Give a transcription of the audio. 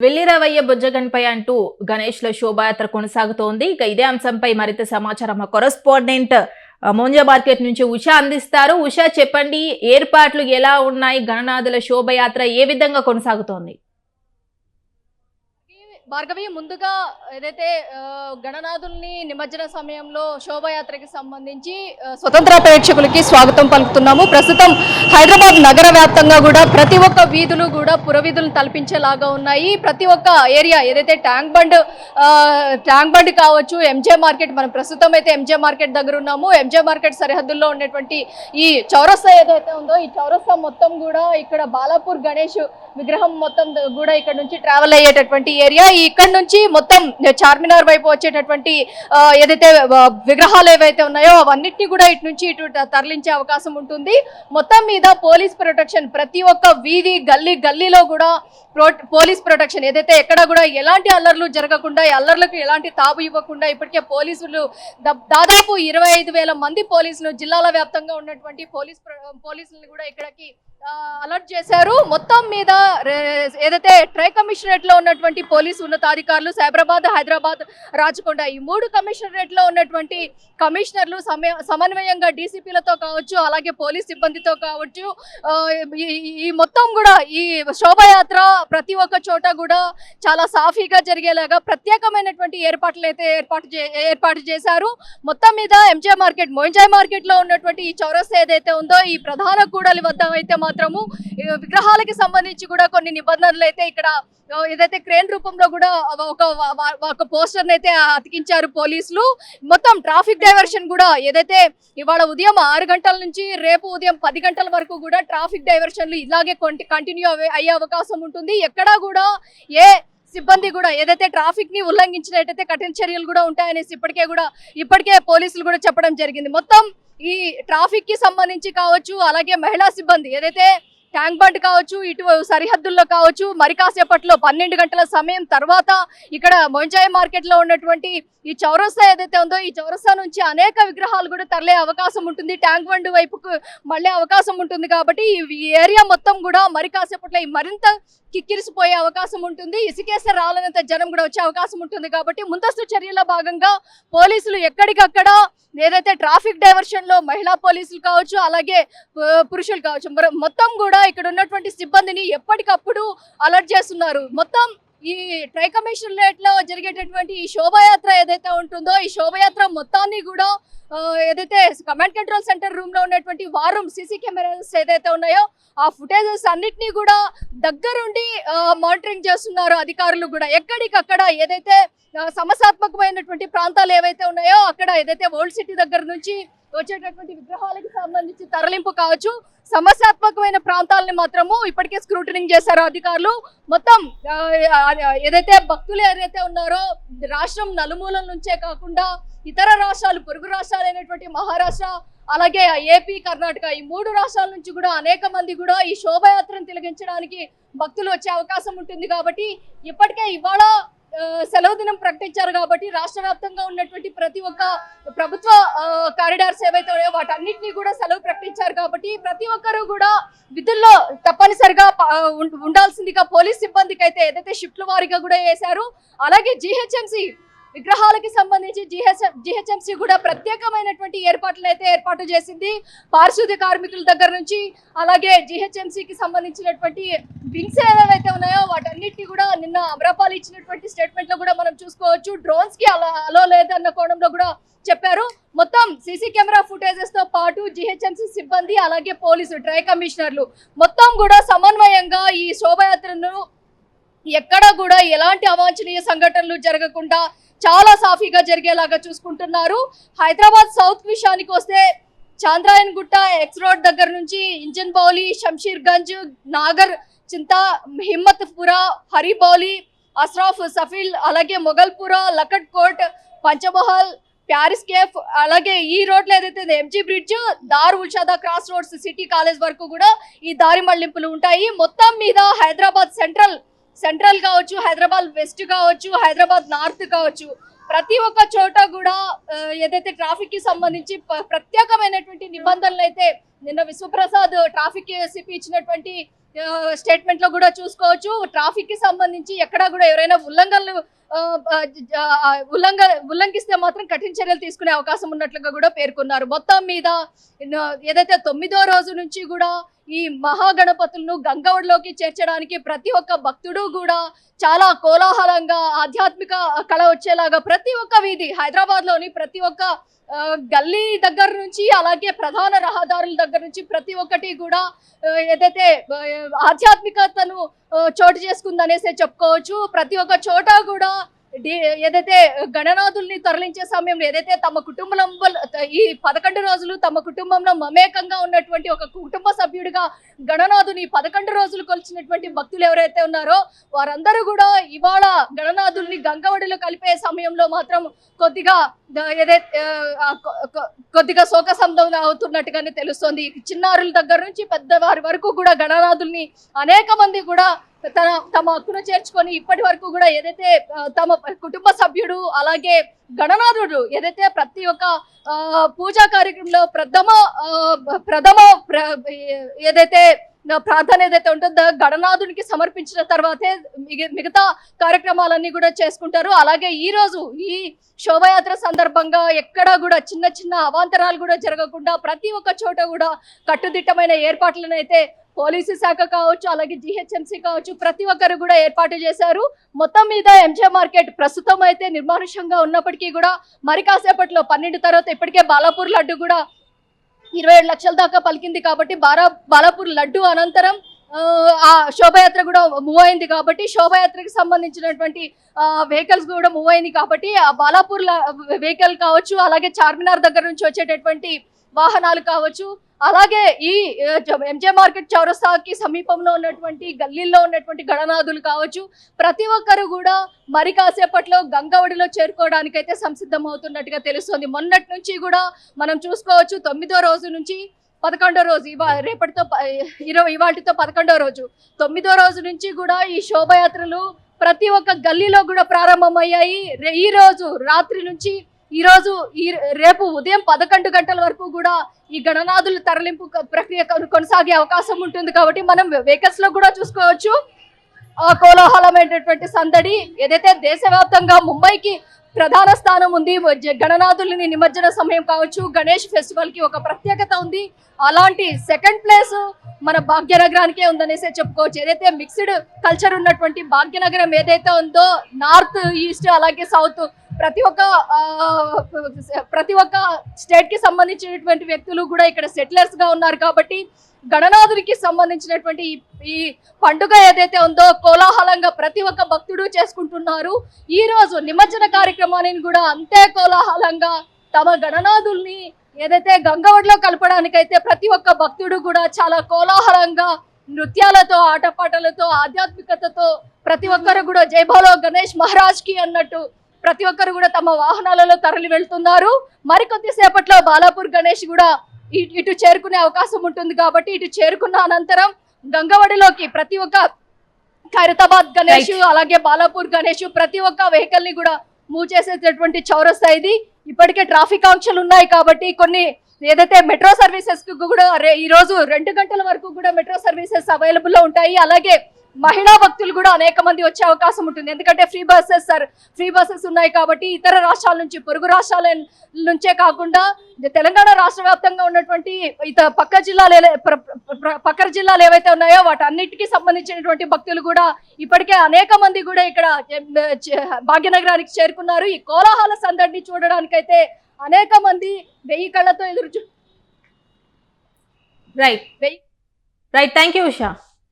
వెల్లిరావయ్య బుజ్జగన్పై అంటూ గణేష్ ల శోభాయాత్ర కొనసాగుతోంది. ఇక ఇదే అంశంపై మరింత సమాచారం మా కొరస్పాండెంట్ మోంజా మార్కెట్ నుంచి ఉషా అందిస్తారు. ఉషా చెప్పండి ఏర్పాట్లు ఎలా ఉన్నాయి? గణనాథుల శోభయాత్ర ఏ విధంగా కొనసాగుతోంది? భార్గవి ముందుగా ఏదైతే గణనాథుల్ని నిమజ్జన సమయంలో శోభయాత్రకి సంబంధించి స్వతంత్ర ప్రేక్షకులకి స్వాగతం పలుకుతున్నాము. ప్రస్తుతం హైదరాబాద్ నగర వ్యాప్తంగా కూడా ప్రతి ఒక్క వీధులు కూడా పురవీధులను తలపించేలాగా ఉన్నాయి. ప్రతి ఒక్క ఏరియా ఏదైతే ట్యాంక్ బండ్ ట్యాంక్ బండ్ కావచ్చు ఎంజే మార్కెట్ మనం ప్రస్తుతం అయితే ఎంజే మార్కెట్ దగ్గర ఉన్నాము. ఎంజే మార్కెట్ సరిహద్దుల్లో ఉన్నటువంటి ఈ చౌరస్తా ఏదైతే ఉందో ఈ చౌరస్తా మొత్తం కూడా ఇక్కడ బాలాపూర్ గణేష్ విగ్రహం మొత్తం కూడా ఇక్కడ నుంచి ట్రావెల్ అయ్యేటటువంటి ఏరియా. ఇక్కడ నుంచి మొత్తం చార్మినార్ వైపు వచ్చేటటువంటి ఏదైతే విగ్రహాలు ఏవైతే ఉన్నాయో అవన్నిటిని కూడా ఇటు నుంచి ఇటు తరలించే అవకాశం ఉంటుంది. మొత్తం మీద పోలీస్ ప్రొటెక్షన్ ప్రతి ఒక్క వీధి గల్లీ గల్లీలో కూడా పోలీస్ ప్రొటెక్షన్ ఏదైతే ఎక్కడ కూడా ఎలాంటి అల్లర్లు జరగకుండా అల్లర్లకు ఎలాంటి తాపు ఇవ్వకుండా ఇప్పటికే పోలీసులు దాదాపు ఇరవై ఐదు వేల మంది పోలీసులు జిల్లాల వ్యాప్తంగా ఉన్నటువంటి పోలీస్ పోలీసులను కూడా ఇక్కడికి అలర్ట్ చేశారు. మొత్తం మీద ఏదైతే ట్రై కమిషనరేట్లో ఉన్నటువంటి పోలీసు ఉన్నతాధికారులు సైబరాబాద్ హైదరాబాద్ రాచకొండ ఈ మూడు కమిషనరేట్లో ఉన్నటువంటి కమిషనర్లు సమయ సమన్వయంగా డీసీపీలతో కావచ్చు అలాగే పోలీస్ సిబ్బందితో కావచ్చు ఈ- ఈ మొత్తం కూడా ఈ శోభయాత్ర ప్రతి ఒక్క చోట కూడా చాలా సాఫీగా జరిగేలాగా ప్రత్యేకమైనటువంటి ఏర్పాట్లు అయితే ఏర్పాటు చే- ఏర్పాటు చేశారు. మొత్తం మీద ఎంజే మార్కెట్ మోయింజాయ్ మార్కెట్లో ఉన్నటువంటి ఈ చౌరస్తా ఏదైతే ఉందో ఈ ప్రధాన కూడలి వద్ద అయితే మాత్రము. విగ్రహాలకి సంబంధించి కూడా కొన్ని నిబంధనలు అయితే ఇక్కడ ఏదైతే క్రేన్ రూపంలో కూడా ఒక ఒక- పోస్టర్ని అయితే అతికించారు పోలీసులు. మొత్తం ట్రాఫిక్ డైవర్షన్ కూడా ఏదైతే ఇవాళ ఉదయం ఆరు గంటల నుంచి రేపు ఉదయం పది గంటల వరకు కూడా ట్రాఫిక్ డైవర్షన్లు ఇలాగే కంటిన్యూ అయ్యే అవకాశం ఉంటుంది. ఎక్కడా కూడా ఏ సిబ్బంది కూడా ఏదైతే ట్రాఫిక్ని ఉల్లంఘించినట్టయితే కఠిన చర్యలు కూడా ఉంటాయనేసి ఇప్పటికే కూడా ఇప్పటికే పోలీసులు కూడా చెప్పడం జరిగింది. మొత్తం ఈ ట్రాఫిక్కి సంబంధించి కావచ్చు అలాగే మహిళా సిబ్బంది ఏదైతే ట్యాంక్ బండ్ కావచ్చు ఇటు సరిహద్దుల్లో కావచ్చు మరి కాసేపట్లో పన్నెండు గంటల సమయం తర్వాత ఇక్కడ మొంజాయి మార్కెట్లో ఉన్నటువంటి ఈ చౌరస్తా ఏదైతే ఉందో ఈ చౌరస్తా నుంచి అనేక విగ్రహాలు కూడా తరలే అవకాశం ఉంటుంది. ట్యాంక్ బండ్ వైపుకు మళ్ళీ అవకాశం ఉంటుంది కాబట్టి ఈ- ఈ ఏరియా మొత్తం కూడా మరి కాసేపట్లో ఈ మరింత కిక్కిరిసిపోయే అవకాశం ఉంటుంది. ఇసుకేస్తే రాలనంత జనం కూడా వచ్చే అవకాశం ఉంటుంది కాబట్టి ముందస్తు చర్యల భాగంగా పోలీసులు ఎక్కడికక్కడ ఏదైతే ట్రాఫిక్ డైవర్షన్లో మహిళా పోలీసులు కావచ్చు అలాగే పురుషులు కావచ్చు మొత్తం కూడా ఇక్కడ ఉన్నటువంటి సిబ్బందిని ఎప్పటికప్పుడు అలర్ట్ చేస్తున్నారు. మొత్తం ఈ ట్రై కమిషనరేట్లో జరిగేటటువంటి ఈ శోభాయాత్ర ఏదైతే ఉంటుందో ఈ శోభయాత్ర మొత్తాన్ని కూడా ఏదైతే కమాండ్ కంట్రోల్ సెంటర్ రూమ్లో ఉన్నటువంటి వారం సీసీ కెమెరాస్ ఏదైతే ఉన్నాయో ఆ ఫుటేజెస్ అన్నిటినీ కూడా దగ్గరుండి మానిటరింగ్ చేస్తున్నారు అధికారులు కూడా. ఎక్కడికక్కడ ఏదైతే సమస్యాత్మకమైనటువంటి ప్రాంతాలు ఏవైతే ఉన్నాయో అక్కడ ఏదైతే ఓల్డ్ సిటీ దగ్గర నుంచి వచ్చేటటువంటి విగ్రహాలకు సంబంధించి తరలింపు కావచ్చు సమస్యాత్మకమైన ప్రాంతాలని మాత్రము ఇప్పటికే స్క్రూటనింగ్ చేశారు అధికారులు. మొత్తం ఏదైతే భక్తులు ఏదైతే ఉన్నారో రాష్ట్రం నలుమూలల నుంచే కాకుండా ఇతర రాష్ట్రాలు పొరుగు రాష్ట్రాలైనటువంటి మహారాష్ట్ర అలాగే ఏపీ కర్ణాటక ఈ మూడు రాష్ట్రాల నుంచి కూడా అనేక మంది కూడా ఈ శోభయాత్రను తిలగించడానికి భక్తులు వచ్చే అవకాశం ఉంటుంది కాబట్టి ఇప్పటికే ఇవాళ సెలవు దినం ప్రకటించారు కాబట్టి రాష్ట్ర వ్యాప్తంగా ఉన్నటువంటి ప్రతి ఒక్క ప్రభుత్వ కారిడార్స్ ఏవైతే ఉన్నాయో వాటన్నిటిని కూడా సెలవు ప్రకటించారు కాబట్టి ప్రతి ఒక్కరూ కూడా విధుల్లో తప్పనిసరిగా ఉండాల్సిందిగా పోలీస్ సిబ్బందికి అయితే ఏదైతే షిఫ్ట్ల వారీగా కూడా వేశారు అలాగే జిహెచ్ఎంసి విగ్రహాలకి సంబంధించి జిహెచ్ జిహెచ్ఎంసి కూడా ప్రత్యేకమైనటువంటి ఏర్పాట్లు అయితే ఏర్పాటు చేసింది. పారిశుద్ధ్య కార్మికుల దగ్గర నుంచి అలాగే జిహెచ్ఎంసికి సంబంధించినటువంటి వింగ్స్ ఏవైతే ఉన్నాయో వాటన్నిటిని కూడా నిన్న అమరాపాలు ఇచ్చినటువంటి స్టేట్మెంట్లో కూడా మనం చూసుకోవచ్చు. డ్రోన్స్కి అలా అలో లేదన్న కోణంలో కూడా చెప్పారు. మొత్తం సీసీ కెమెరా ఫుటేజెస్తో పాటు జిహెచ్ఎంసి సిబ్బంది అలాగే పోలీసు ట్రై కమిషనర్లు మొత్తం కూడా సమన్వయంగా ఈ శోభయాత్రను ఎక్కడ కూడా ఎలాంటి అవాంఛనీయ సంఘటనలు జరగకుండా చాలా సాఫీగా జరిగేలాగా చూసుకుంటున్నారు. హైదరాబాద్ సౌత్ విషయానికి వస్తే చాంద్రాయన్ గుట్ట ఎక్స్ రోడ్ దగ్గర నుంచి ఇంజన్ బౌలి షంషీర్ గంజ్ నాగర్ చింతా హిమ్మత్పుర హరిబౌలి అస్రాఫ్ సఫీల్ అలాగే మొగల్పుర లకట్ కోట్ పంచమహల్ ప్యారిస్ కేఫ్ అలాగే ఈ రోడ్లు ఏదైతే MG bridge Dar Ulshifa cross roads city college వరకు కూడా ఈ దారి మళ్ళింపులు ఉంటాయి. మొత్తం మీద హైదరాబాద్ సెంట్రల్ సెంట్రల్ కావచ్చు హైదరాబాద్ వెస్ట్ కావచ్చు హైదరాబాద్ నార్త్ కావచ్చు ప్రతి ఒక్క చోట కూడా ఏదైతే ట్రాఫిక్కి సంబంధించి ప్రత్యేకమైనటువంటి నిబంధనలు అయితే నిన్న విశ్వప్రసాద్ ట్రాఫిక్ సిపి ఇచ్చినటువంటి స్టేట్మెంట్లో కూడా చూసుకోవచ్చు. ట్రాఫిక్కి సంబంధించి ఎక్కడా కూడా ఎవరైనా ఉల్లంఘనలు ఉల్లంఘ ఉల్లంఘిస్తే మాత్రం కఠిన చర్యలు తీసుకునే అవకాశం ఉన్నట్లుగా కూడా పేర్కొన్నారు. మొత్తం మీద ఏదైతే తొమ్మిదో రోజు నుంచి కూడా ఈ మహాగణపతులను గంగవడిలోకి చేర్చడానికి ప్రతి ఒక్క భక్తుడు కూడా చాలా కోలాహలంగా ఆధ్యాత్మిక కళ వచ్చేలాగా ప్రతి ఒక్క వీధి హైదరాబాద్లోని ప్రతి ఒక్క గల్లీ దగ్గర నుంచి అలాగే ప్రధాన రహదారుల దగ్గర నుంచి ప్రతి ఒక్కటి కూడా ఏదైతే ఆధ్యాత్మికతను చోటు చోటు చేసుకుందనేసి చెప్పుకోవచ్చు. ప్రతి ఒక్క చోట కూడా ఏదైతే గణనాథుల్ని తరలించే సమయంలో ఏదైతే తమ కుటుంబంలో ఈ పదకొండు రోజులు తమ కుటుంబంలో మమేకంగా ఉన్నటువంటి ఒక కుటుంబ సభ్యుడిగా గణనాథుని పదకొండు రోజులు కొలిచినటువంటి భక్తులు ఎవరైతే ఉన్నారో వారందరూ కూడా ఇవాళ గణనాథుల్ని గంగవడిలో కలిపే సమయంలో మాత్రం కొద్దిగా ఏదైతే కొద్దిగా శోక కొ- కొద్దిగా శోకసంధంగా అవుతున్నట్టుగానే తెలుస్తోంది. చిన్నారుల దగ్గర నుంచి పెద్దవారి వరకు కూడా గణనాథుల్ని అనేక మంది కూడా తన తమ హక్కును చేర్చుకొని ఇప్పటి వరకు కూడా ఏదైతే తమ కుటుంబ సభ్యుడు అలాగే గణనాథుడు ఏదైతే ప్రతి ఒక్క పూజా కార్యక్రమంలో ప్రథమ ప్రథమ ప్ర- ఏదైతే ప్రార్థన ఏదైతే ఉంటుందో గణనాథునికి సమర్పించిన తర్వాతే మిగతా కార్యక్రమాలన్నీ కూడా చేసుకుంటారు. అలాగే ఈ రోజు ఈ శోభయాత్ర సందర్భంగా ఎక్కడా కూడా చిన్న చిన్న అవాంతరాలు కూడా జరగకుండా ప్రతి ఒక్క చోట కూడా కట్టుదిట్టమైన ఏర్పాట్లను అయితే పోలీసు శాఖ కావచ్చు అలాగే జిహెచ్ఎంసీ కావచ్చు ప్రతి ఒక్కరు కూడా ఏర్పాటు చేశారు. మొత్తం మీద ఎంజే మార్కెట్ ప్రస్తుతం అయితే నిర్మానుష్యంగా ఉన్నప్పటికీ కూడా మరి కాసేపట్లో పన్నెండు తర్వాత ఇప్పటికే బాలాపూర్ లడ్డు కూడా ఇరవై ఏడు లక్షల దాకా పలికింది కాబట్టి బారా బాలాపూర్ లడ్డు అనంతరం ఆ, శోభయాత్ర కూడా మూవ్ అయింది కాబట్టి శోభయాత్రకు సంబంధించినటువంటి వెహికల్స్ కూడా మూవ్ అయింది కాబట్టి ఆ బాలాపూర్ వెహికల్ కావచ్చు అలాగే చార్మినార్ దగ్గర నుంచి వచ్చేటటువంటి వాహనాలు కావచ్చు అలాగే ఈ ఎంజే మార్కెట్ చౌరస్తాకి సమీపంలో ఉన్నటువంటి గల్లీల్లో ఉన్నటువంటి గణనాథులు కావచ్చు ప్రతి ఒక్కరు కూడా మరి కాసేపట్లో గంగవడిలో చేరుకోవడానికైతే సంసిద్ధం అవుతున్నట్టుగా తెలుస్తుంది. మొన్నటి నుంచి కూడా మనం చూసుకోవచ్చు తొమ్మిదో రోజు నుంచి పదకొండో రోజు ఇవా రేపటితో ఇరవై ఇవాటితో పదకొండో రోజు. తొమ్మిదో రోజు నుంచి కూడా ఈ శోభయాత్రలు ప్రతి ఒక్క గల్లీలో కూడా ప్రారంభమయ్యాయి. ఈ రోజు రాత్రి నుంచి ఈ ఈ రేపు ఉదయం పదకొండు గంటల వరకు కూడా ఈ గణనాథుల తరలింపు ప్రక్రియ కొనసాగే అవకాశం ఉంటుంది కాబట్టి మనం వెహికల్స్లో కూడా చూసుకోవచ్చు. ఆ కోలాహలమైనటువంటి సందడి ఏదైతే దేశవ్యాప్తంగా ముంబైకి ప్రధాన స్థానం ఉంది గణనాథుల్ని నిమజ్జన సమయం కావచ్చు గణేష్ ఫెస్టివల్కి ఒక ప్రత్యేకత ఉంది. అలాంటి సెకండ్ ప్లేస్ మన భాగ్యనగరానికే ఉందనేసే చెప్పుకోవచ్చు. ఏదైతే మిక్స్డ్ కల్చర్ ఉన్నటువంటి భాగ్యనగరం ఏదైతే ఉందో నార్త్ ఈస్ట్ అలాగే సౌత్ ప్రతి ఒక్క ప్రతి ఒక్క స్టేట్కి సంబంధించినటువంటి వ్యక్తులు కూడా ఇక్కడ సెటిలర్స్గా ఉన్నారు కాబట్టి గణనాథునికి సంబంధించినటువంటి ఈ- పండుగ ఏదైతే ఉందో కోలాహలంగా ప్రతి ఒక్క భక్తుడు చేసుకుంటున్నారు. ఈ రోజు నిమజ్జన కార్యక్రమాన్ని కూడా అంతే కోలాహలంగా తమ గణనాథుల్ని ఏదైతే గంగవడిలో కలపడానికైతే ప్రతి ఒక్క భక్తుడు కూడా చాలా కోలాహలంగా నృత్యాలతో ఆటపాటలతో ఆధ్యాత్మికతతో ప్రతి ఒక్కరు కూడా జై గణేష్ మహారాజ్కి అన్నట్టు ప్రతి ఒక్కరు కూడా తమ వాహనాలలో తరలి వెళ్తున్నారు. మరికొద్ది సేపట్లో బాలాపూర్ గణేష్ కూడా ఇటు చేరుకునే అవకాశం ఉంటుంది కాబట్టి ఇటు చేరుకున్న అనంతరం గంగవడిలోకి ప్రతి ఒక్క ఖైరతాబాద్ గణేష్ అలాగే బాలాపూర్ గణేష్ ప్రతి ఒక్క వెహికల్ని కూడా మూవ్ చేసేటటువంటి చౌరస్తా ఇది. ఇప్పటికే ట్రాఫిక్ ఆంక్షలు ఉన్నాయి కాబట్టి కొన్ని ఏదైతే మెట్రో సర్వీసెస్కు కూడా ఈ రోజు రెండు గంటల వరకు కూడా మెట్రో సర్వీసెస్ అవైలబుల్లో ఉంటాయి. అలాగే మహిళా భక్తులు కూడా అనేక మంది వచ్చే అవకాశం ఉంటుంది. ఎందుకంటే free buses sir free buses ఉన్నాయి కాబట్టి ఇతర రాష్ట్రాల నుంచి పొరుగు రాష్ట్రాల నుంచే కాకుండా తెలంగాణ రాష్ట్ర వ్యాప్తంగా ఉన్నటువంటి ఇత పక్క జిల్లాలు పక్క జిల్లాలు ఏవైతే ఉన్నాయో వాటన్నిటికీ సంబంధించినటువంటి భక్తులు కూడా ఇప్పటికే అనేక మంది కూడా ఇక్కడ భాగ్యనగరానికి చేరుకున్నారు. ఈ కోలాహల సందడిని చూడడానికైతే అనేక మంది వెయ్యి కళ్ళతో ఎదురు చూ రైట్ వెయ్యి రైట్ థ్యాంక్ యూ ఉషా